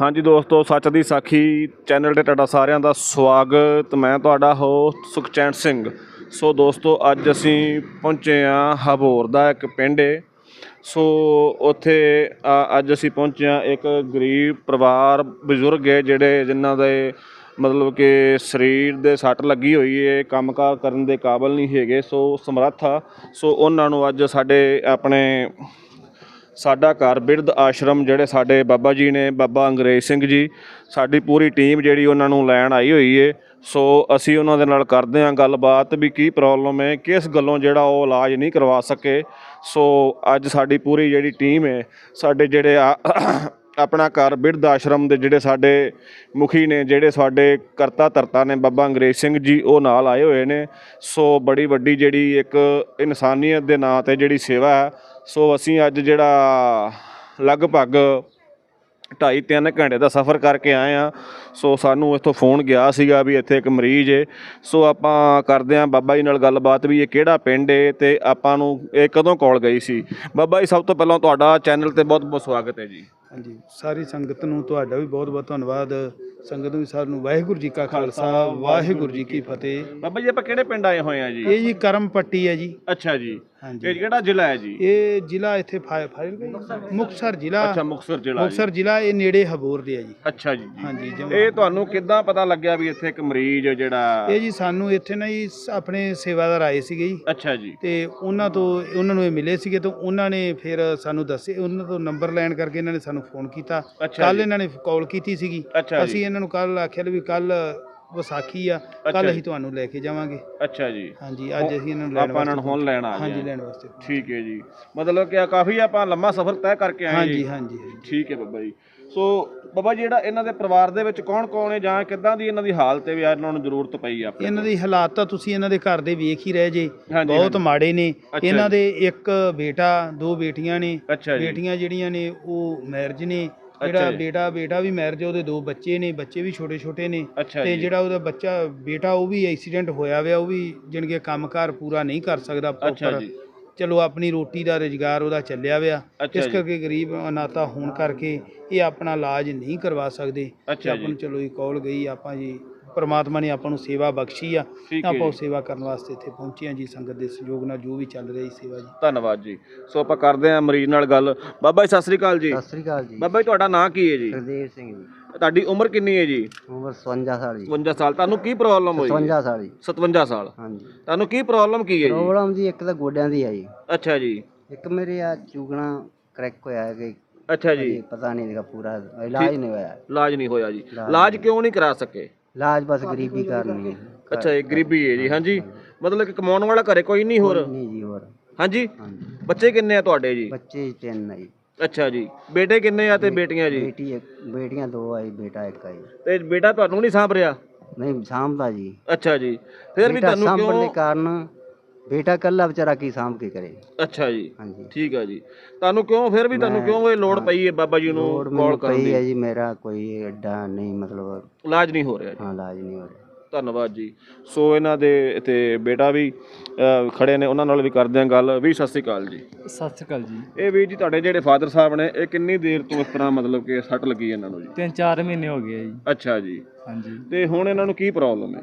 ਹਾਂਜੀ ਦੋਸਤੋ, ਸੱਚ ਦੀ ਸਾਖੀ ਚੈਨਲ ਤੇ ਤੁਹਾਡਾ ਸਾਰਿਆਂ ਦਾ ਸਵਾਗਤ। ਮੈਂ ਤੁਹਾਡਾ ਹੋਸਟ ਸੁਖਚੈਨ ਸਿੰਘ। ਸੋ ਦੋਸਤੋ, ਅੱਜ ਅਸੀਂ ਪਹੁੰਚੇ ਆ ਹਬੋਰ ਦਾ ਇੱਕ ਪਿੰਡ ਏ। ਸੋ ਉੱਥੇ ਅੱਜ ਅਸੀਂ ਪਹੁੰਚੇ ਆ ਇੱਕ ਗਰੀਬ ਪਰਿਵਾਰ ਬਜ਼ੁਰਗ ਹੈ ਜਿਹੜੇ ਜਿਨ੍ਹਾਂ ਦੇ ਮਤਲਬ ਕਿ ਸਰੀਰ ਦੇ ਸੱਟ ਲੱਗੀ ਹੋਈ ਏ, ਕੰਮਕਾਰ ਕਰਨ ਦੇ ਕਾਬਲ ਨਹੀਂ ਹੈਗੇ। ਸੋ ਸਮਰੱਥ ਆ। ਸੋ ਉਹਨਾਂ ਨੂੰ ਅੱਜ ਸਾਡੇ ਆਪਣੇ ਸਾਡਾ ਘਰ ਬਿਰਧ ਆਸ਼ਰਮ ਜਿਹੜੇ ਸਾਡੇ ਬਾਬਾ ਜੀ ਨੇ, ਬਾਬਾ ਅੰਗਰੇਜ਼ ਸਿੰਘ ਜੀ, ਸਾਡੀ ਪੂਰੀ ਟੀਮ ਜਿਹੜੀ ਉਹਨਾਂ ਨੂੰ ਲੈਣ ਆਈ ਹੋਈ ਏ। ਸੋ ਅਸੀਂ ਉਹਨਾਂ ਦੇ ਨਾਲ ਕਰਦੇ ਹਾਂ ਗੱਲਬਾਤ ਵੀ ਕੀ ਪ੍ਰੋਬਲਮ ਹੈ ਕਿਸ ਗੱਲੋਂ ਜਿਹੜਾ ਉਹ ਇਲਾਜ ਨਹੀਂ ਕਰਵਾ ਸਕੇ। ਸੋ ਅੱਜ ਸਾਡੀ ਪੂਰੀ ਜਿਹੜੀ ਟੀਮ ਹੈ ਸਾਡੇ ਜਿਹੜੇ ਆ ਆਪਣਾ ਘਰ ਬਿਰਧ ਆਸ਼ਰਮ ਦੇ ਜਿਹੜੇ ਸਾਡੇ ਮੁਖੀ ਨੇ, ਜਿਹੜੇ ਸਾਡੇ ਕਰਤਾ ਧਰਤਾ ਨੇ, ਬਾਬਾ ਅੰਗਰੇਜ਼ ਸਿੰਘ ਜੀ, ਉਹ ਨਾਲ ਆਏ ਹੋਏ ਨੇ। ਸੋ ਬੜੀ ਵੱਡੀ ਜਿਹੜੀ ਇੱਕ ਇਨਸਾਨੀਅਤ ਦੇ ਨਾਂ ਤੇ ਜਿਹੜੀ ਸੇਵਾ ਹੈ ਸੋ ਅਸੀਂ ਅੱਜ ਜਿਹੜਾ ਲਗਭਗ ਢਾਈ ਤਿੰਨ ਘੰਟੇ ਦਾ ਸਫ਼ਰ ਕਰਕੇ ਆਏ ਆ ਸੋ ਸਾਨੂੰ ਇੱਥੋਂ ਫੋਨ ਗਿਆ ਸੀਗਾ ਵੀ ਇੱਥੇ ਇੱਕ ਮਰੀਜ਼ ਏ। ਸੋ ਆਪਾਂ ਕਰਦੇ ਆ ਬਾਬਾ ਜੀ ਨਾਲ ਗੱਲਬਾਤ ਵੀ ਇਹ ਕਿਹੜਾ ਪਿੰਡ ਏ ਤੇ ਆਪਾਂ ਨੂੰ ਇਹ ਕਦੋਂ ਕਾਲ ਗਈ ਸੀ? ਬਾਬਾ ਜੀ ਸਭ ਤੋਂ ਪਹਿਲਾਂ ਤੁਹਾਡਾ ਚੈਨਲ ਤੇ ਬਹੁਤ ਬਹੁਤ ਸਵਾਗਤ ਹੈ ਜੀ। ਹਾਂਜੀ ਸਾਰੀ ਸੰਗਤ ਨੂੰ ਤੁਹਾਡਾ ਵੀ ਬਹੁਤ ਬਹੁਤ ਧੰਨਵਾਦ। ਸੰਗਤ ਨੂੰ ਵੀ ਸਾਰਿਆਂ ਨੂੰ ਵਾਹਿਗੁਰੂ ਜੀ ਕਾ ਖਾਲਸਾ ਵਾਹਿਗੁਰੂ ਜੀ ਕੀ ਫਤਿਹ। ਬਾਬਾ ਜੀ ਆਪਾਂ ਕਿਹੜੇ ਪਿੰਡ ਆਏ ਹੋਏ ਆ ਜੀ? ਇਹ ਜੀ ਕਰਮ ਪੱਟੀ ਹੈ ਜੀ। ਅੱਛਾ ਜੀ। ਇਹ ਹਾਂਜੀ ਕਿਹੜਾ ਜ਼ਿਲ੍ਹਾ ਹੈ ਜੀ? ਇਹ ਜ਼ਿਲ੍ਹਾ ਇੱਥੇ ਫਾਇਰ ਮੁਕਤਸਰ ਜ਼ਿਲ੍ਹਾ। ਅੱਛਾ ਮੁਕਤਸਰ ਜ਼ਿਲ੍ਹਾ ਜੀ। ਮੁਕਤਸਰ ਜ਼ਿਲ੍ਹਾ ਇਹ ਨੇੜੇ ਹਬੋਰ ਦੇ ਹੈ ਜੀ। ਅੱਛਾ ਜੀ। ਜੀ ਹਾਂਜੀ ਜਮਾਂ। ਇਹ ਤੁਹਾਨੂੰ ਕਿੱਦਾਂ ਪਤਾ ਲੱਗਿਆ ਵੀ ਇੱਥੇ ਇੱਕ ਮਰੀਜ਼ ਜਿਹੜਾ ਇਹ ਜੀ ਸਾਨੂੰ ਇੱਥੇ ਨਾ ਜੀ ਸ- ਆਪਣੇ ਸੇਵਾਦਾਰ ਆਏ ਸੀਗੇ ਜੀ। ਅੱਛਾ ਜੀ। ਤੇ ਉਹਨਾਂ ਤੋਂ ਉਹਨਾਂ ਨੂੰ ਇਹ ਮਿਲੇ ਸੀਗੇ ਤੇ ਉਹਨਾਂ ਨੇ ਫਿਰ ਸਾਨੂੰ ਦੱਸੇ ਉਹਨਾਂ ਤੋਂ ਨੰਬਰ ਲੈਣ ਕਰਕੇ ਇਹਨਾਂ ਨੇ ਸਾਨੂੰ ਫੋਨ ਕੀਤਾ। ਅੱਛਾ ਕੱਲ ਜੀ। ਇਹਨਾਂ ਨੇ ਕਾਲ ਕੀਤੀ ਸੀਗੀ। ਅੱਛਾ ਜੀ। ਅਸੀਂ ਇਹਨਾਂ ਨੂੰ ਕੱਲ ਆਖਿਆ ਵੀ ਕੱਲ ਵਿਸਾਖੀ ਆ ਕੱਲ। ਅਸੀਂ ਤੁਹਾਨੂੰ ਲੈ ਕੇ ਜਾਵਾਂਗੇ। ਅੱਛਾ ਜੀ। ਹਾਂਜੀ ਅੱਜ ਅਸੀਂ ਇਹਨਾਂ ਨੂੰ ਲੈਣ ਆਪਾਂ ਇਹਨਾਂ ਨੂੰ ਹੁਣ ਲੈਣ ਆ ਗਏ ਹਾਂਜੀ। ਲੈਣ ਵਾਸਤੇ ਠੀਕ ਹੈ ਜੀ। ਮਤਲਬ ਕਿ ਆ ਕਾਫੀ ਆਪਾਂ ਲੰਮਾ ਸਫ਼ਰ ਤੈਅ ਕਰਕੇ ਆਏ ਜੀ। ਹਾਂਜੀ ਹਾਂਜੀ। ਠੀਕ ਹੈ ਬੱਬਾ ਜੀ। ਸੋ ਬੱਬਾ ਜਿਹੜਾ ਇਹਨਾਂ ਦੇ ਪਰਿਵਾਰ ਦੇ ਵਿੱਚ ਕੌਣ ਕੌਣ ਹੈ ਜਾਂ ਕਿੱਦਾਂ ਦੀ ਇਹਨਾਂ ਦੀ ਹਾਲਤ ਹੈ ਵੀ ਇਹਨਾਂ ਨੂੰ ਜ਼ਰੂਰਤ ਪਈ ਆ ਇਹਨਾਂ ਦੀ ਹਾਲਾਤ ਤਾਂ ਤੁਸੀਂ ਇਹਨਾਂ ਦੇ ਘਰ ਦੇ ਵੇਖ ਹੀ ਰਹੇ ਜੇ। ਬਹੁਤ। ਮਾੜੇ ਨੇ। ਇਹਨਾਂ। ਦੇ ਇੱਕ ਬੇਟਾ ਦੋ ਬੇਟੀਆਂ ਨੇ। ਬੇਟੀਆਂ ਜਿਹੜੀਆਂ ਨੇ ਉਹ ਮੈਰਿਜ ਨੇ। ਜਿਹੜਾ। ਬੇਟਾ ਬੇਟਾ ਵੀ ਮੈਰਿਜ ਉਹਦੇ ਦੋ ਬੱਚੇ ਨੇ ਬੱਚੇ ਵੀ ਛੋਟੇ ਛੋਟੇ ਨੇ ਤੇ ਜਿਹੜਾ ਉਹਦਾ ਬੱਚਾ ਬੇਟਾ ਉਹ ਵੀ ਐਕਸੀਡੈਂਟ ਹੋਇਆ ਹੋਇਆ ਉਹ ਵੀ ਜਾਣੀ ਕਿ ਕੰਮਕਾਰ ਪੂਰਾ ਨਹੀਂ ਕਰ ਸਕਦਾ। ਜੀ ਚਲੋ ਆਪਣੀ ਰੋਟੀ ਦਾ ਰੁਜ਼ਗਾਰ ਉਹਦਾ ਚੱਲਿਆ ਅੱਛਾ ਇਸ। ਕਰਕੇ ਗਰੀਬ ਅਨਾਤਾ ਹੋਣ ਕਰਕੇ ਇਹ ਆਪਣਾ ਇਲਾਜ ਨਹੀਂ ਕਰਵਾ ਸਕਦੇ ਆਪਾਂ ਚਲੋ ਇਹ ਕਾਲ ਗਈ ਆਪਾਂ ਜੀ ਪਰਮਾਤਮਾ ਨੇ ਆਪਾਂ ਨੂੰ ਸੇਵਾ ਬਖਸ਼ੀ ਆ ਠੀਕ ਹੈ ਆਪਾਂ ਉਹ ਜੀ। ਸੇਵਾ ਕਰਨ ਵਾਸਤੇ ਇੱਥੇ ਪਹੁੰਚੇ ਆ ਜੀ ਸੰਗਤ ਦੇ ਸਹਿਯੋਗ ਨਾਲ ਜੋ ਵੀ ਚੱਲ ਰਹੀ ਸੇਵਾ ਜੀ। ਧੰਨਵਾਦ ਜੀ। ਸੋ ਆਪਾਂ ਕਰਦੇ ਹਾਂ ਮਰੀਜ਼ ਨਾਲ ਗੱਲ। ਬਾਬਾ ਜੀ ਸਤਿ ਸ੍ਰੀ ਅਕਾਲ ਜੀ। ਸਤਿ ਸ੍ਰੀ ਅਕਾਲ ਜੀ। ਬਾਬਾ ਜੀ ਤੁਹਾਡਾ ਨਾਂ ਕੀ ਹੈ ਜੀ? ਗੁਰਦੇਵ ਸਿੰਘ ਜੀ। ਤੁਹਾਡੀ ਉਮਰ ਕਿੰਨੀ ਹੈ ਜੀ? ਉਮਰ 57 ਸਾਲ ਜੀ। 52 ਸਾਲ। ਤੁਹਾਨੂੰ ਕੀ ਪ੍ਰੋਬਲਮ ਹੋਈ? 57 ਸਾਲ ਜੀ। 57 ਸਾਲ। ਹਾਂਜੀ। ਤੁਹਾਨੂੰ ਕੀ ਪ੍ਰੋਬਲਮ ਕੀ ਹੈ ਜੀ? ਪ੍ਰੋਬਲਮ ਜੀ ਇੱਕ ਤਾਂ ਗੋਡਿਆਂ ਦੀ ਆ ਜੀ। ਅੱਛਾ ਜੀ। ਇੱਕ ਮੇਰੇ ਆ ਚੂਗਣਾ ਕਰੈਕ ਹੋਇਆ ਹੈ ਕਿ ਅੱਛਾ ਜੀ। ਪਤਾ ਨਹੀਂ ਹੈਗਾ ਪੂਰਾ ਇਲਾਜ ਨਹੀਂ ਹੋਇਆ। ਇਲਾਜ ਨਹੀਂ ਹੋਇਆ ਜੀ। ਇਲਾਜ ਇਲਾਜ ਕਿਉਂ ਨਹੀਂ ਕਰਾ ਸਕੇ? ਇਲਾਜ ਬਸ ਗਰੀਬੀ ਕਾਰਨ ਹੈ। ਅੱਛਾ ਇਹ ਗਰੀਬੀ ਹੈ ਜੀ ਹਾਂਜੀ। ਮਤਲਬ ਕਿ ਕਮਾਉਣ ਵਾਲਾ ਘਰੇ ਕੋਈ ਨਹੀਂ ਹੋਰ? ਨਹੀਂ ਜੀ ਹੋਰ। ਹਾਂਜੀ? ਹਾਂਜੀ। ਬੱਚੇ ਕਿੰਨੇ ਆ ਤੁਹਾਡੇ ਜੀ? ਬੱਚੇ ਤਿੰਨ ਆ ਜੀ। ਅੱਛਾ ਜੀ। ਬੇਟੇ ਕਿੰਨੇ ਆ ਤੇ ਬੇਟੀਆਂ ਜੀ? ਬੇਟੀ ਇੱਕ ਬੇਟੀਆਂ ਦੋ ਆਈ ਬੇਟਾ ਇੱਕ ਆਈ ਤੇ ਬੇਟਾ ਤੁਹਾਨੂੰ ਨਹੀਂ ਸਾਂਭ ਰਿਹਾ? ਨਹੀਂ ਸਾਂਭਦਾ ਜੀ। ਅੱਛਾ ਜੀ। ਫਿਰ ਵੀ ਬੇਟਾ ਤੁਹਾਨੂੰ ਸਾਂਭਣ ਦੇ ਕਿਉਂ ਕਾਰਨ ਬੇਟਾ ਕੱਲਾ ਵਿਚਾਰਾ ਕੀ ਸਾਂਭ ਕੇ ਕਰੇ? ਅੱਛਾ ਜੀ। ਹਾਂਜੀ। ਠੀਕ ਆ ਜੀ। ਤੁਹਾਨੂੰ ਕਿਉਂ ਫਿਰ ਵੀ ਤੁਹਾਨੂੰ ਕਿਉਂ ਇਹ ਲੋੜ ਪਈ ਹੈ ਬਾਬਾ ਜੀ ਨੂੰ ਲੋੜ ਕਾਲ ਮੈਨੂੰ ਕਰਨ ਪਈ ਦੀ ਹੈ ਜੀ ਮੇਰਾ ਕੋਈ ਐਡਾ ਨਹੀਂ ਮਤਲਬ ਇਲਾਜ ਨਹੀਂ ਹੋ ਰਿਹਾ ਜੀ। ਹਾਂ ਇਲਾਜ ਨਹੀਂ ਹੋ ਰਿਹਾ। ਧੰਨਵਾਦ ਜੀ। ਸੋ ਇਹਨਾਂ ਦੇ ਤੇ ਬੇਟਾ ਵੀ ਅ, ਖੜੇ ਨੇ ਉਹਨਾਂ ਨਾਲ ਵੀ ਕਰਦੇ ਹਾਂ ਗੱਲ। ਵੀ ਸਤਿ ਸ਼੍ਰੀ ਅਕਾਲ ਜੀ। ਸਤਿ ਸ਼੍ਰੀ ਅਕਾਲ ਜੀ। ਇਹ ਵੀਰ ਜੀ ਤੁਹਾਡੇ ਜਿਹੜੇ ਫਾਦਰ ਸਾਹਿਬ ਨੇ ਇਹ ਕਿੰਨੀ ਦੇਰ ਤੋਂ ਇਸ ਤਰ੍ਹਾਂ ਮਤਲਬ ਕਿ ਸੱਟ ਲੱਗੀ ਇਹਨਾਂ ਨੂੰ ਜੀ? ਤਿੰਨ ਚਾਰ ਮਹੀਨੇ ਹੋ ਗਏ ਆ ਜੀ। ਅੱਛਾ ਜੀ। ਹਾਂਜੀ। ਤੇ ਹੁਣ ਇਹਨਾਂ ਨੂੰ ਕੀ ਪ੍ਰੋਬਲਮ ਹੈ?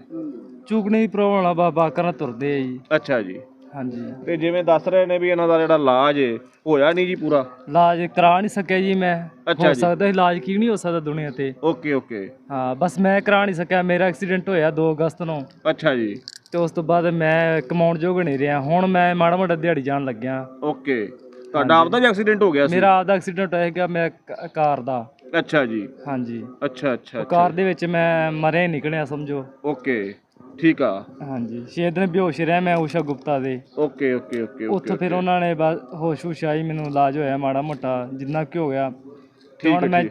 ਚੂਕਣੇ ਦੀ ਪ੍ਰੋਬਲਮ ਆ ਬਾਬਾ ਕਰਨ ਤੁਰਦੇ ਆ ਜੀ। ਅੱਛਾ ਜੀ। ਹਾਂਜੀ। ਤੇ ਜਿਵੇਂ ਦੱਸ ਰਹੇ ਨੇ ਵੀ ਇਹਨਾਂ ਦਾ ਜਿਹੜਾ ਇਲਾਜ ਹੋਇਆ ਨਹੀਂ ਜੀ ਪੂਰਾ? ਇਲਾਜ ਕਰਾ ਨਹੀਂ ਸਕਿਆ ਜੀ ਮੈਂ। ਅੱਛਾ ਹੋ ਜੀ। ਸਕਦਾ ਇਲਾਜ ਕੀ ਨਹੀਂ ਹੋ ਸਕਦਾ ਦੁਨੀਆ ਤੇ। Okay okay. ਹਾਂ ਬਸ ਮੈਂ ਕਰਾ ਨਹੀਂ ਸਕਿਆ ਮੇਰਾ ਐਕਸੀਡੈਂਟ ਹੋਇਆ 2 ਅਗਸਤ ਨੂੰ। ਅੱਛਾ ਜੀ। ਤੇ ਉਸ ਤੋਂ ਬਾਅਦ ਮੈਂ ਕਮਾਉਣ ਯੋਗ ਨਹੀਂ ਰਿਹਾ। ਹੁਣ ਮੈਂ ਮਾੜਾ ਮੋਟਾ ਦਿਹਾੜੀ ਜਾਣ ਲੱਗਿਆ। ਓਕੇ। ਤੁਹਾਡਾ ਆਪਦਾ ਵੀ ਐਕਸੀਡੈਂਟ ਹੋ ਗਿਆ ਸੀ? ਮੇਰਾ ਆਪਦਾ ਐਕਸੀਡੈਂਟ ਹੋਇਆ ਹੈਗਾ ਮੈਂ ਕ- ਕਾਰ ਦਾ। ਅੱਛਾ ਜੀ। ਹਾਂਜੀ। ਅੱਛਾ ਅੱਛਾ ਕਾਰ ਦੇ ਵਿੱਚ ਮੈਂ ਮਰੇ ਨਿਕਲਿਆ ਸਮਝੋ। ਓਕੇ। ਠੀਕ ਆ। ਹਾਂਜੀ 6 ਦਿਨ ਬੇਹੋਸ਼ ਰਿਹਾ ਮੈਂ ਊਸ਼ਾ ਗੁਪਤਾ ਦੇ। ਓਕੇ ਓਕੇ ਓਕੇ ਉੱਥੋਂ ਫਿਰ ਉਹਨਾਂ ਨੇ ਬਸ ਹੋਸ਼ ਹੁਸ਼ ਆਈ ਮੈਨੂੰ ਇਲਾਜ ਹੋਇਆ ਮਾੜਾ ਮੋਟਾ ਜਿੰਨਾ ਕਿ ਹੋ ਗਿਆ। ਤੇ ਠੀਕ ਹੁਣ ਮੈਂ।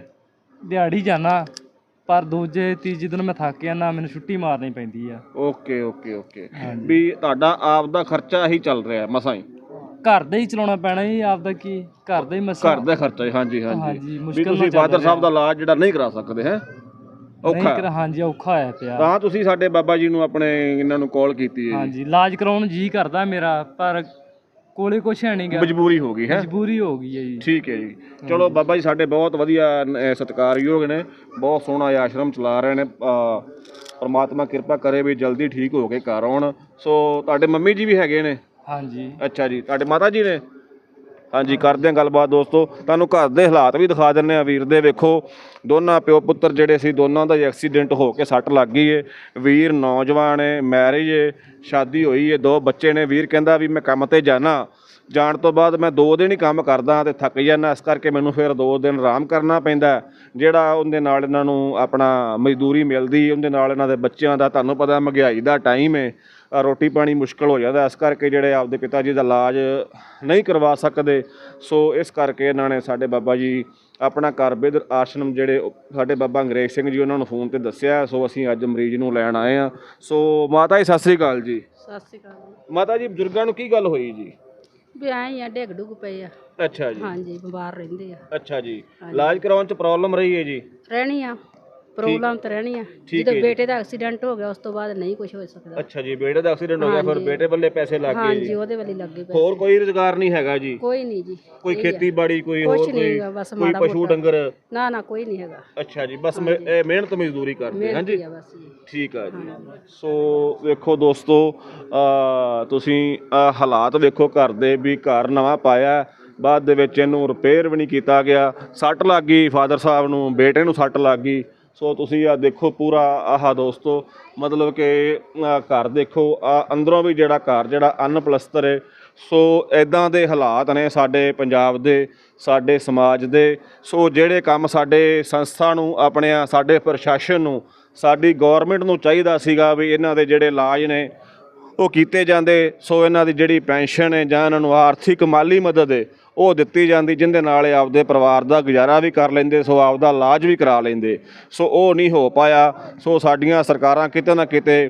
ਦਿਹਾੜੀ ਜਾਣਾ ਪਰ ਦੂਜੇ ਤੀਜੇ ਦਿਨ ਮੈਂ ਥੱਕ ਜਾਂਦਾ ਮੈਨੂੰ ਛੁੱਟੀ ਮਾਰਨੀ ਪੈਂਦੀ ਆ। Okay okay okay. ਵੀ ਤੁਹਾਡਾ ਆਪ ਦਾ ਖਰਚਾ ਹੀ ਚੱਲ ਰਿਹਾ ਮਸਾਂ ਹੀ। ਘਰ ਦਾ ਹੀ ਚਲਾਉਣਾ ਪੈਣਾ ਜੀ ਆਪਦਾ ਕੀ? ਘਰ ਦਾ ਹੀ ਮਸਲਾ ਘਰ ਦਾ ਖਰਚਾ ਹਾਂਜੀ ਹਾਂਜੀ। ਹਾਂਜੀ, ਵੀ ਤੁਸੀਂ ਫਾਦਰ ਸਾਹਿਬ ਦਾ। ਇਲਾਜ ਜਿਹੜਾ ਨਹੀਂ ਕਰਾ ਸਕਦੇ ਹੈ? ਔਖਾ। ਕਰ ਹਾਂਜੀ ਔਖਾ ਹੋਇਆ ਪਿਆ। ਤਾਂ ਤੁਸੀਂ ਸਾਡੇ ਬਾਬਾ ਜੀ ਨੂੰ ਆਪਣੇ ਇਹਨਾਂ ਨੂੰ ਕਾਲ ਕੀਤੀ ਹੈ ਜੀ। ਹਾਂਜੀ ਇਲਾਜ ਕਰਾਉਣ ਜੀ ਕਰਦਾ ਮੇਰਾ ਪਰ ਕੋਲੇ ਕੁਛ ਹੈ ਨਹੀਂ ਗਿਆ ਮਜਬੂਰੀ ਹੋ ਗਈ ਹੈ? ਮਜਬੂਰੀ ਹੋ ਗਈ ਹੈ ਜੀ। ਠੀਕ ਹੈ ਜੀ। ਚਲੋ ਬਾਬਾ ਜੀ ਸਾਡੇ ਬਹੁਤ ਵਧੀਆ ਅਹ ਸਤਿਕਾਰਯੋਗ ਨੇ। ਬਹੁਤ ਸੋਹਣਾ ਇਹ ਆਸ਼ਰਮ ਚਲਾ ਰਹੇ ਨੇ। ਪ੍ਰਮਾਤਮਾ ਕਿਰਪਾ ਕਰੇ ਵੀ ਜਲਦੀ ਠੀਕ ਹੋ ਕੇ ਘਰ ਆਉਣ। ਸੋ ਤੁਹਾਡੇ ਮੰਮੀ ਜੀ ਵੀ ਹੈਗੇ ਨੇ? ਹਾਂਜੀ। ਅੱਛਾ ਜੀ ਤੁਹਾਡੇ ਮਾਤਾ ਜੀ ਨੇ? ਹਾਂਜੀ, ਕਰਦੇ ਹਾਂ ਗੱਲਬਾਤ ਦੋਸਤੋ। ਤੁਹਾਨੂੰ ਘਰ ਦੇ ਹਾਲਾਤ ਵੀ ਦਿਖਾ ਦਿੰਨੇ ਆ ਵੀਰ ਦੇ ਵੇਖੋ, ਦੋਨਾਂ ਪਿਓ ਪੁੱਤਰ ਜਿਹੜੇ ਸੀ, ਦੋਨਾਂ ਦਾ ਐਕਸੀਡੈਂਟ ਹੋ ਕੇ ਸੱਟ ਲੱਗ ਗਈ ਏ। ਵੀਰ ਨੌਜਵਾਨ ਏ ਮੈਰਿਜ ਏ, ਸ਼ਾਦੀ ਹੋਈ ਏ, ਦੋ ਬੱਚੇ ਨੇ। ਵੀਰ ਕਹਿੰਦਾ ਵੀ ਮੈਂ ਕੰਮ ਤੇ ਜਾਣਾ। ਜਾਣ ਤੋਂ ਬਾਅਦ ਮੈਂ ਦੋ ਦਿਨ ਹੀ ਕੰਮ ਕਰਦਾ ਤੇ ਥੱਕ ਜਾਂਦਾ ਇਸ ਕਰਕੇ ਮੈਨੂੰ ਫਿਰ ਦੋ ਦਿਨ ਆਰਾਮ ਕਰਨਾ ਪੈਂਦਾ ਜਿਹੜਾ ਉਹਦੇ ਨਾਲ ਇਹਨਾਂ ਨੂੰ ਆਪਣਾ ਮਜ਼ਦੂਰੀ ਮਿਲਦੀ ਉਹਦੇ ਨਾਲ ਇਹਨਾਂ ਦੇ ਬੱਚਿਆਂ ਦਾ ਤੁਹਾਨੂੰ ਪਤਾ ਮਹਿੰਗਾਈ ਦਾ ਟਾਈਮ ਅ, ਰੋਟੀ ਪਾਣੀ ਮੁਸ਼ਕਲ ਹੋ ਜਾਂਦਾ ਇਸ ਕਰਕੇ ਜਿਹੜੇ ਆਪਦੇ ਪਿਤਾ ਜੀ ਦਾ ਇਲਾਜ ਨਹੀਂ ਕਰਵਾ ਸਕਦੇ ਸੋ ਇਸ ਕਰਕੇ ਇਹਨਾਂ ਨੇ ਸਾਡੇ ਬਾਬਾ ਜੀ ਆਪਣਾ ਘਰ ਬਿਰਧ ਆਸ਼ਰਮ ਜਿਹੜੇ ਸਾਡੇ ਬਾਬਾ ਅੰਗਰੇਜ਼ ਸਿੰਘ ਜੀ ਉਹਨਾਂ ਨੂੰ ਫੋਨ ਤੇ ਦੱਸਿਆ ਸੋ ਅਸੀਂ ਅੱਜ ਮਰੀਜ਼ ਨੂੰ ਲੈਣ ਆਏ ਆ ਸੋ ਮਾਤਾ ਜੀ ਸਤਿ ਸ੍ਰੀ ਅਕਾਲ ਜੀ। ਸਤਿ ਸ਼੍ਰੀ ਅਕਾਲ। ਮਾਤਾ ਜੀ ਬਜ਼ੁਰਗਾਂ ਨੂੰ ਕੀ ਗੱਲ ਹੋਈ ਜੀ? ਵੀ ਐਂ ਹੀ ਆ ਡਿੱਗ ਡੁੱਗ ਪਏ ਆ। ਅੱਛਾ ਜੀ। ਹਾਂਜੀ ਬਿਮਾਰ ਰਹਿੰਦੇ ਆ। ਅੱਛਾ ਜੀ। ਇਲਾਜ ਕਰਾਉਣ ਚ ਪ੍ਰੋਬਲਮ ਰਹੀ ਹੈ ਜੀ? ਰਹਿਣੀ ਆ। ਪ੍ਰੋਬਲਮ ਤਾਂ ਰਹਿਣੀ ਆ। ਜਦੋਂ ਹੈ। ਬੇਟੇ ਦਾ ਐਕਸੀਡੈਂਟ ਹੋ ਗਿਆ ਉਸ ਤੋਂ ਬਾਅਦ ਨਹੀਂ ਕੁਝ ਹੋ ਸਕਦਾ। ਅੱਛਾ ਜੀ ਬੇਟੇ ਦਾ ਐਕਸੀਡੈਂਟ ਹੋ ਗਿਆ ਫਿਰ। ਬੇਟੇ ਬੱਲੇ ਪੈਸੇ ਲੱਗ ਗਏ ਹਾਂਜੀ ਉਹਦੇ ਵਾਲੀ ਲੱਗੇ ਪਏ ਹੋਰ ਕੋਈ ਰੁਜ਼ਗਾਰ ਨਹੀਂ ਹੈਗਾ ਜੀ? ਕੋਈ ਨਹੀਂ ਜੀ ਕੋਈ। ਖੇਤੀਬਾੜੀ ਕੋਈ ਹੋਰ ਨਹੀਂ ਕੋਈ ਕੋਈ ਪਸ਼ੂ। ਡੰਗਰ। ਨਾ ਨਾ ਕੋਈ ਨਹੀਂ ਹੈਗਾ। ਅੱਛਾ ਜੀ ਬਸ ਮਿਹਨਤ ਮਜ਼ਦੂਰੀ ਕਰਦੇ ਬਸ ਜੀ। ਠੀਕ ਆ ਜੀ। ਸੋ ਵੇਖੋ ਦੋਸਤੋ ਤੁਸੀਂ ਹਾਲਾਤ ਵੇਖੋ ਘਰ ਦੇ ਵੀ ਘਰ ਨਵਾਂ ਪਾਇਆ ਬਾਅਦ ਦੇ ਵਿੱਚ ਇਹਨੂੰ ਰਿਪੇਅਰ ਵੀ ਨਹੀਂ ਕੀਤਾ ਗਿਆ। ਸੱਟ ਲੱਗ ਗਈ ਫਾਦਰ ਸਾਹਿਬ ਨੂੰ ਬੇਟੇ ਨੂੰ ਸੱਟ ਲੱਗ ਗਈ। ਸੋ ਤੁਸੀਂ ਆ ਦੇਖੋ ਪੂਰਾ ਆਹ ਦੋਸਤੋ, ਮਤਲਬ ਕਿ ਘਰ ਦੇਖੋ, ਆ ਅੰਦਰੋਂ ਵੀ ਜਿਹੜਾ ਘਰ, ਜਿਹੜਾ ਅਨਪਲਸਤਰ ਹੈ ਸੋ ਐਦਾਂ ਦੇ ਹਾਲਾਤ ਨੇ ਸਾਡੇ ਪੰਜਾਬ ਦੇ, ਸਾਡੇ ਸਮਾਜ ਦੇ। ਸੋ ਜਿਹੜੇ ਕੰਮ ਸਾਡੇ ਸੰਸਥਾ ਨੂੰ, ਆਪਣੇ ਸਾਡੇ ਪ੍ਰਸ਼ਾਸਨ ਨੂੰ, ਸਾਡੀ ਗਵਰਨਮੈਂਟ ਨੂੰ ਚਾਹੀਦਾ ਸੀਗਾ ਵੀ ਇਹਨਾਂ ਦੇ ਜਿਹੜੇ ਇਲਾਜ ਨੇ, ਉਹ ਕੀਤੇ ਜਾਂਦੇ। ਸੋ ਇਹਨਾਂ ਦੀ ਜਿਹੜੀ ਪੈਨਸ਼ਨ ਹੈ ਜਾਂ ਇਹਨਾਂ ਨੂੰ ਆਰਥਿਕ ਮਾਲੀ ਮਦਦ ਹੈ ਉਹ ਦਿੱਤੀ ਜਾਂਦੀ, ਜਿੰਦੇ ਨਾਲ ਇਹ ਆਪਦੇ ਪਰਿਵਾਰ ਦਾ ਗੁਜ਼ਾਰਾ ਵੀ ਕਰ ਲੈਂਦੇ, ਸੋ ਆਪਦਾ ਇਲਾਜ ਵੀ ਕਰਾ ਲੈਂਦੇ। ਸੋ ਉਹ ਨਹੀਂ ਹੋ ਪਾਇਆ। ਸੋ ਸਾਡੀਆਂ ਸਰਕਾਰਾਂ ਕਿਤੇ ਨਾ ਕਿਤੇ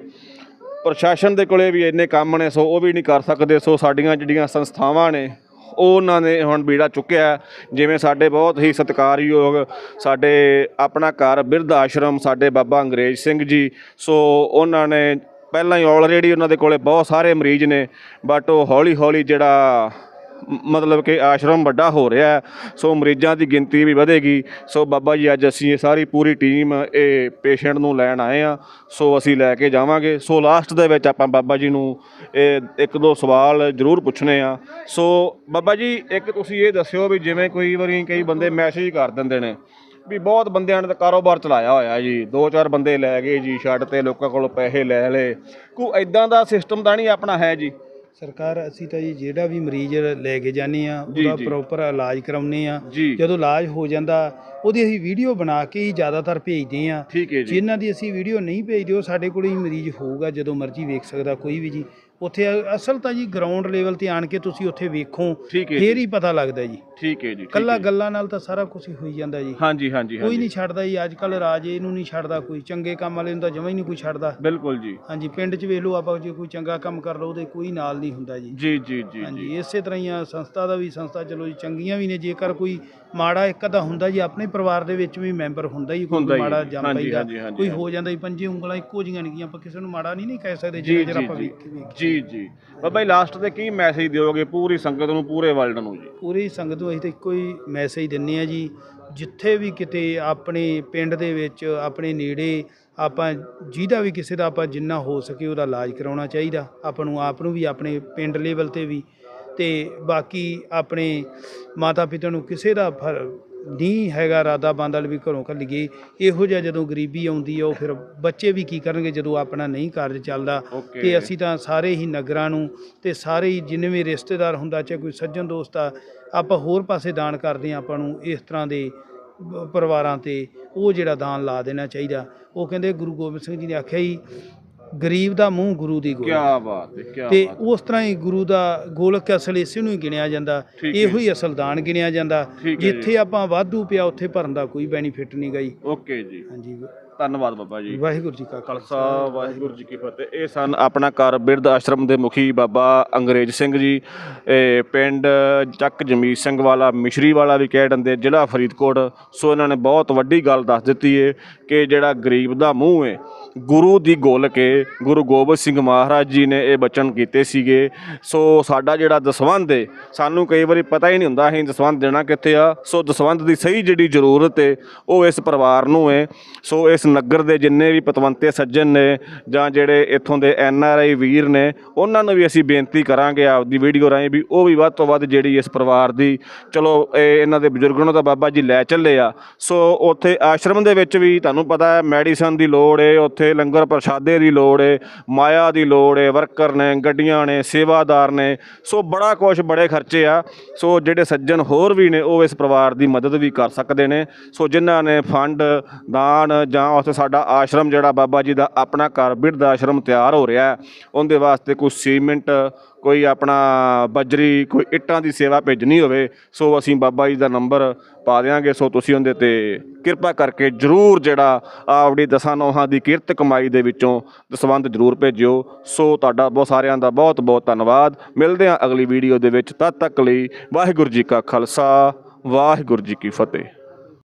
ਪ੍ਰਸ਼ਾਸਨ ਦੇ ਕੋਲੇ ਵੀ ਇੰਨੇ ਕੰਮ ਨੇ, ਸੋ ਉਹ ਵੀ ਨਹੀਂ ਕਰ ਸਕਦੇ। ਸੋ ਸਾਡੀਆਂ ਜਿਹੜੀਆਂ ਸੰਸਥਾਵਾਂ ਨੇ ਉਹ ਉਹਨਾਂ ਨੇ ਹੁਣ ਬੀੜਾ ਚੁੱਕਿਆ। ਜਿਵੇਂ ਸਾਡੇ ਬਹੁਤ ਹੀ ਸਤਿਕਾਰਯੋਗ ਸਾਡੇ ਆਪਣਾ ਘਰ ਬਿਰਧ ਆਸ਼ਰਮ, ਸਾਡੇ ਬਾਬਾ ਅੰਗਰੇਜ਼ ਸਿੰਘ ਜੀ। ਸੋ ਉਹਨਾਂ ਨੇ ਪਹਿਲਾਂ ਹੀ ਆਲਰੇਡੀ ਉਹਨਾਂ ਦੇ ਕੋਲੇ ਬਹੁਤ ਸਾਰੇ ਮਰੀਜ਼ ਨੇ ਬਟ ਉਹ ਹੌਲੀ ਹੌਲੀ ਜਿਹੜਾ ਮਤਲਬ ਕਿ ਆਸ਼ਰਮ ਵੱਡਾ ਹੋ ਰਿਹਾ ਹੈ, ਸੋ ਮਰੀਜ਼ਾਂ ਦੀ ਗਿਣਤੀ ਵੀ ਵਧੇਗੀ। ਸੋ ਬਾਬਾ ਜੀ, ਅੱਜ ਅਸੀਂ ਇਹ ਸਾਰੀ ਪੂਰੀ ਟੀਮ ਇਹ ਪੇਸ਼ੈਂਟ ਨੂੰ ਲੈਣ ਆਏ ਆ ਸੋ ਅਸੀਂ ਲੈ ਕੇ ਜਾਵਾਂਗੇ। ਸੋ ਲਾਸਟ ਦੇ ਵਿੱਚ ਆਪਾਂ ਬਾਬਾ ਜੀ ਨੂੰ ਇਹ ਇੱਕ ਦੋ ਸਵਾਲ ਜ਼ਰੂਰ ਪੁੱਛਣੇ ਆ। ਸੋ ਬਾਬਾ ਜੀ, ਇੱਕ ਤੁਸੀਂ ਇਹ ਦੱਸਿਓ ਵੀ ਜਿਵੇਂ ਕੋਈ ਵਾਰੀ ਕਈ ਬੰਦੇ ਮੈਸੇਜ ਕਰ ਦਿੰਦੇ ਨੇ ਵੀ ਬਹੁਤ ਬੰਦਿਆਂ ਨੇ ਤਾਂ ਕਾਰੋਬਾਰ ਚਲਾਇਆ ਹੋਇਆ ਜੀ। ਦੋ ਚਾਰ ਬੰਦੇ ਲੈ ਗਏ ਜੀ, ਛੱਡ ਤੇ ਲੋਕਾਂ ਕੋਲੋਂ ਪੈਸੇ ਲੈ ਲਏ। ਕੋਈ ਐਦਾਂ ਦਾ ਸਿਸਟਮ ਤਾਂ ਨਹੀਂ ਆਪਣਾ ਹੈ ਜੀ? ਸਰਕਾਰ ਅਸੀਂ ਤਾਂ ਜੀ ਜਿਹੜਾ ਵੀ ਮਰੀਜ਼ ਲੈ ਕੇ ਜਾਂਦੇ ਆ ਜੀ, ਉਹਦਾ ਜੀ। ਪ੍ਰੋਪਰ ਇਲਾਜ ਕਰਾਉਂਦੇ ਆ ਜੀ ਜਦੋਂ ਇਲਾਜ ਹੋ ਜਾਂਦਾ ਉਹਦੀ ਅਸੀਂ ਵੀਡੀਓ ਬਣਾ ਕੇ ਹੀ ਜ਼ਿਆਦਾਤਰ ਭੇਜਦੇ ਆ ਠੀਕ ਹੈ ਜੀ। ਜਿਨ੍ਹਾਂ ਦੀ ਅਸੀਂ ਵੀਡੀਓ ਨਹੀਂ ਭੇਜਦੇ ਉਹ ਸਾਡੇ ਕੋਲ ਹੀ ਮਰੀਜ਼ ਹੋਊਗਾ ਜਦੋਂ ਮਰਜ਼ੀ ਵੇਖ ਸਕਦਾ ਕੋਈ ਵੀ ਜੀ। ਉੱਥੇ ਅਸਲ ਤਾਂ ਜੀ ਗਰਾਊਂਡ ਲੈਵਲ ਤੇ ਆਣ ਕੇ ਤੁਸੀਂ ਉੱਥੇ ਵੇਖੋ ਫੇਰ ਹੀ ਪਤਾ ਲੱਗਦਾ ਜੀ। ਠੀਕ ਹੈ ਜੀ ਕੱਲਾ। ਗੱਲਾਂ ਨਾਲ ਤਾਂ ਸਾਰਾ ਕੁਝ ਹੀ ਹੋਈ ਜਾਂਦਾ ਜੀ। ਹਾਂਜੀ ਹਾਂਜੀ ਕੋਈ ਨਹੀਂ ਛੱਡਦਾ ਜੀ ਅੱਜ ਕੱਲ ਰਾਜ ਇਹਨੂੰ ਨਹੀਂ ਛੱਡਦਾ ਕੋਈ ਚੰਗੇ ਕੰਮ ਵਾਲੇ ਨੂੰ ਤਾਂ ਜਮਾਂ ਹੀ ਨਹੀਂ ਕੋਈ ਛੱਡਦਾ। ਬਿਲਕੁਲ ਜੀ। ਹਾਂਜੀ ਪਿੰਡ 'ਚ ਵੇਖ ਲਓ ਆਪਾਂ ਜੇ ਕੋਈ ਚੰਗਾ ਕੰਮ ਕਰ ਲਓ ਉਹਦੇ ਕੋਈ ਨਾਲ ਨਹੀਂ ਹੁੰਦਾ ਜੀ ਜੀ ਜੀ ਜੀ। ਹਾਂਜੀ ਇਸੇ ਤਰ੍ਹਾਂ ਹੀ ਆ ਸੰਸਥਾ ਦਾ ਵੀ ਸੰਸਥਾ ਚਲੋ ਜੀ ਚੰਗੀਆਂ ਵੀ ਨੇ ਜੇਕਰ ਕੋਈ ਮਾੜਾ ਇੱਕ ਅੱਧਾ ਹੁੰਦਾ ਜੀ ਆਪਣੇ ਪਰਿਵਾਰ ਦੇ ਵਿੱਚ ਵੀ ਮੈਂਬਰ ਹੁੰਦਾ ਹੀ ਕੋਈ ਹੀ ਮਾੜਾ ਹੈ। ਹਾਂਜੀ, ਹਾਂਜੀ, ਕੋਈ। ਹੋ ਜਾਂਦਾ ਜੀ ਪੰਜੇ ਉਂਗਲਾਂ ਇੱਕੋ ਜੀਆਂ ਨਹੀਂ ਆਪਾਂ ਕਿਸੇ ਨੂੰ ਮਾੜਾ ਨਹੀਂ ਨਹੀਂ ਕਹਿ ਸਕਦੇ ਜੀ ਜਿੰਨਾ ਚਿਰ ਜੀ ਆਪਾਂ ਜੀ। ਵੇਖ ਜੀ ਜੀ। ਬਾਬਾ ਜੀ ਲਾਸਟ ਤੇ ਕੀ ਮੈਸੇਜ ਦਿਓਗੇ ਪੂਰੀ ਸੰਗਤ ਨੂੰ ਪੂਰੇ ਵਰਲਡ ਨੂੰ ਜੀ? ਪੂਰੀ ਸੰਗਤ ਨੂੰ ਅਸੀਂ ਤਾਂ ਇੱਕੋ ਹੀ ਮੈਸੇਜ ਦਿੰਨੇ ਆ ਜੀ ਜਿੱਥੇ ਵੀ ਕਿਤੇ ਆਪਣੇ ਪਿੰਡ ਦੇ ਵਿੱਚ ਆਪਣੇ ਨੇੜੇ ਆਪਾਂ ਜਿਹਦਾ ਵੀ ਕਿਸੇ ਦਾ ਆਪਾਂ ਜਿੰਨਾ ਹੋ ਸਕੇ ਉਹਦਾ ਇਲਾਜ ਕਰਾਉਣਾ ਚਾਹੀਦਾ। ਆਪਾਂ ਨੂੰ ਆਪ ਨੂੰ ਵੀ ਆਪਣੇ ਪਿੰਡ ਲੈਵਲ ਤੇ ਵੀ। ਤੇ ਬਾਕੀ ਆਪਣੇ ਮਾਤਾ ਪਿਤਾ ਨੂੰ ਕਿਸੇ ਦਾ ਫਰ- ਨਹੀਂ ਹੈਗਾ ਰਾਦਾ ਬਾਂਦਲ ਵੀ ਘਰੋਂ ਘੱਲੀਏ ਇਹੋ ਜਿਹਾ ਜਦੋਂ ਗਰੀਬੀ ਆਉਂਦੀ ਆ ਉਹ ਫਿਰ ਬੱਚੇ ਵੀ ਕੀ ਕਰਨਗੇ ਜਦੋਂ ਆਪਣਾ ਨਹੀਂ ਕਾਰਜ ਚੱਲਦਾ? ਤੇ ਅਸੀਂ ਤਾਂ ਸਾਰੇ ਹੀ ਨਗਰਾਂ ਨੂੰ ਤੇ ਸਾਰੇ ਹੀ ਜਿੰਨੇ ਵੀ ਰਿਸ਼ਤੇਦਾਰ ਹੁੰਦਾ ਚਾਹੇ ਕੋਈ ਸੱਜਣ ਦੋਸਤ ਆ ਆਪਾਂ ਹੋਰ ਪਾਸੇ ਦਾਨ ਕਰਦੇ ਆ ਆਪਾਂ ਨੂੰ ਇਸ ਤਰ੍ਹਾਂ ਦੇ ਪਰਿਵਾਰਾਂ ਤੇ ਉਹ ਜਿਹੜਾ ਦਾਨ ਲਾ ਦੇਣਾ ਚਾਹੀਦਾ। ਉਹ ਕਹਿੰਦੇ ਗੁਰੂ ਗੋਬਿੰਦ ਸਿੰਘ ਜੀ ਨੇ ਆਖਿਆ ਹੀ ਗਰੀਬ ਦਾ ਮੂੰਹ ਗੁਰੂ ਦੀ ਕੀ ਗੋਲ ਬਾਤ ਹੈ ਕੀ ਤੇ ਬਾਤ ਉਸ ਤਰ੍ਹਾਂ ਹੀ ਗੁਰੂ ਦਾ ਗੋਲਕ ਅਸਲ ਇਸੇ ਨੂੰ ਹੀ ਗਿਣਿਆ ਜਾਂਦਾ। ਠੀਕ ਹੈ। ਇਹੋ ਹੀ ਅਸਲ ਦਾਨ ਗਿਣਿਆ ਜਾਂਦਾ। ਠੀਕ ਹੈ ਜੀ। ਜਿੱਥੇ ਆਪਾਂ ਵਾਧੂ ਪਿਆ ਉੱਥੇ ਭਰਨ ਦਾ ਕੋਈ ਬੈਨੀਫਿਟ ਨਹੀਂ ਗਈ। ਓਕੇ ਜੀ। ਹਾਂਜੀ। ਧੰਨਵਾਦ ਬਾਬਾ ਜੀ। ਵਾਹਿਗੁਰੂ ਜੀ ਕਾ ਖਾਲਸਾ। ਵਾਹਿਗੁਰੂ ਜੀ ਕੀ ਫਤਿਹ। ਇਹ ਸਨ ਆਪਣਾ ਘਰ ਬਿਰਧ ਆਸ਼ਰਮ ਦੇ ਮੁਖੀ ਬਾਬਾ ਅੰਗਰੇਜ਼ ਸਿੰਘ ਜੀ। ਇਹ ਪਿੰਡ ਚੱਕ ਜਮੀਤ ਸਿੰਘ ਵਾਲਾ ਮਿਸ਼ਰੀ ਵਾਲਾ ਵੀ ਕਹਿ ਦਿੰਦੇ ਜ਼ਿਲ੍ਹਾ ਫਰੀਦਕੋਟ। ਸੋ ਇਹਨਾਂ ਨੇ ਬਹੁਤ ਵੱਡੀ ਗੱਲ ਦੱਸ ਦਿੱਤੀ ਏ ਕਿ ਜਿਹੜਾ ਗਰੀਬ ਦਾ ਮੂੰਹ ਏ ਗੁਰੂ ਦੀ ਗੋਲ ਕੇ ਗੁਰੂ ਗੋਬਿੰਦ ਸਿੰਘ ਮਹਾਰਾਜ ਜੀ ਨੇ ਇਹ ਬਚਨ ਕੀਤੇ ਸੀਗੇ। ਸੋ ਸਾਡਾ ਜਿਹੜਾ ਦਸਵੰਧ ਏ ਸਾਨੂੰ ਕਈ ਵਾਰੀ ਪਤਾ ਹੀ ਨਹੀਂ ਹੁੰਦਾ ਅਸੀਂ ਦਸਵੰਧ ਦੇਣਾ ਕਿੱਥੇ ਆ। ਸੋ ਦਸਵੰਧ ਦੀ ਸਹੀ ਜਿਹੜੀ ਜ਼ਰੂਰਤ ਏ ਉਹ ਇਸ ਪਰਿਵਾਰ ਨੂੰ ਏ। ਸੋ ਇਸ ਨਗਰ ਦੇ ਜਿੰਨੇ ਵੀ ਪਤਵੰਤੇ ਸੱਜਣ ਨੇ ਜਾਂ ਜਿਹੜੇ ਇੱਥੋਂ ਦੇ ਐਨ ਆਰ ਆਈ ਵੀਰ ਨੇ, ਉਹਨਾਂ ਨੂੰ ਵੀ ਅਸੀਂ ਬੇਨਤੀ ਕਰਾਂਗੇ ਆਪਦੀ ਵੀਡੀਓ ਰਾਹੀਂ ਵੀ ਉਹ ਵੀ ਵੱਧ ਤੋਂ ਵੱਧ ਜਿਹੜੀ ਇਸ ਪਰਿਵਾਰ ਦੀ, ਚਲੋ, ਇਹ ਇਹਨਾਂ ਦੇ ਬਜ਼ੁਰਗਾਂ ਨੂੰ ਤਾਂ ਬਾਬਾ ਜੀ ਲੈ ਚੱਲੇ ਆ। ਸੋ ਉੱਥੇ ਆਸ਼ਰਮ ਦੇ ਵਿੱਚ ਵੀ ਤੁਹਾਨੂੰ ਪਤਾ ਹੈ ਮੈਡੀਸਨ ਦੀ ਲੋੜ ਏ, ਉੱਥੇ ਲੰਗਰ ਪ੍ਰਸ਼ਾਦੇ ਦੀ ਲੋੜ ਏ, ਮਾਇਆ ਦੀ ਲੋੜ ਏ, ਵਰਕਰ ਨੇ, ਗੱਡੀਆਂ ਨੇ, ਸੇਵਾਦਾਰ ਨੇ, ਸੋ ਬੜਾ ਕੁਝ ਬੜੇ ਖਰਚੇ ਆ। ਸੋ ਜਿਹੜੇ ਸੱਜਣ ਹੋਰ ਵੀ ਨੇ, ਉਹ ਇਸ ਪਰਿਵਾਰ ਦੀ ਮਦਦ ਵੀ ਕਰ ਸਕਦੇ ਨੇ। ਸੋ ਜਿਨ੍ਹਾਂ ਨੇ ਫੰਡ, ਦਾਨ ਜਾਂ ਉੱਥੇ ਸਾਡਾ ਆਸ਼ਰਮ ਜਿਹੜਾ ਬਾਬਾ ਜੀ ਦਾ ਆਪਣਾ ਘਰ, ਬਿਰਧ ਆਸ਼ਰਮ ਤਿਆਰ ਹੋ ਰਿਹਾ ਉਹਦੇ ਵਾਸਤੇ ਕੋਈ ਸੀਮੈਂਟ, ਕੋਈ ਆਪਣਾ ਬਜਰੀ, ਕੋਈ ਇੱਟਾਂ ਦੀ ਸੇਵਾ ਭੇਜਣੀ ਹੋਵੇ, ਸੋ ਅਸੀਂ ਬਾਬਾ ਜੀ ਦਾ ਨੰਬਰ ਪਾ ਦਿਆਂਗੇ। ਸੋ ਤੁਸੀਂ ਉਹਦੇ ਤੇ ਕਿਰਪਾ ਕਰਕੇ ਜਰੂਰ ਜਿਹੜਾ ਆਪਣੀ ਦਸਾਂ ਨੋਹਾਂ ਦੀ ਕਿਰਤ ਕਮਾਈ ਦੇ ਵਿੱਚੋਂ ਦਸਵੰਧ ਜਰੂਰ ਭੇਜਿਓ। ਸੋ ਤੁਹਾਡਾ ਬਹੁਤ ਸਾਰਿਆਂ ਦਾ ਬਹੁਤ ਬਹੁਤ ਧੰਨਵਾਦ। ਮਿਲਦੇ ਹਾਂ ਅਗਲੀ ਵੀਡੀਓ ਦੇ ਵਿੱਚ। ਤਦ ਤੱਕ ਲਈ ਵਾਹਿਗੁਰੂ ਜੀ ਕਾ ਖਾਲਸਾ, ਵਾਹਿਗੁਰੂ ਜੀ ਕੀ ਫਤਿਹ।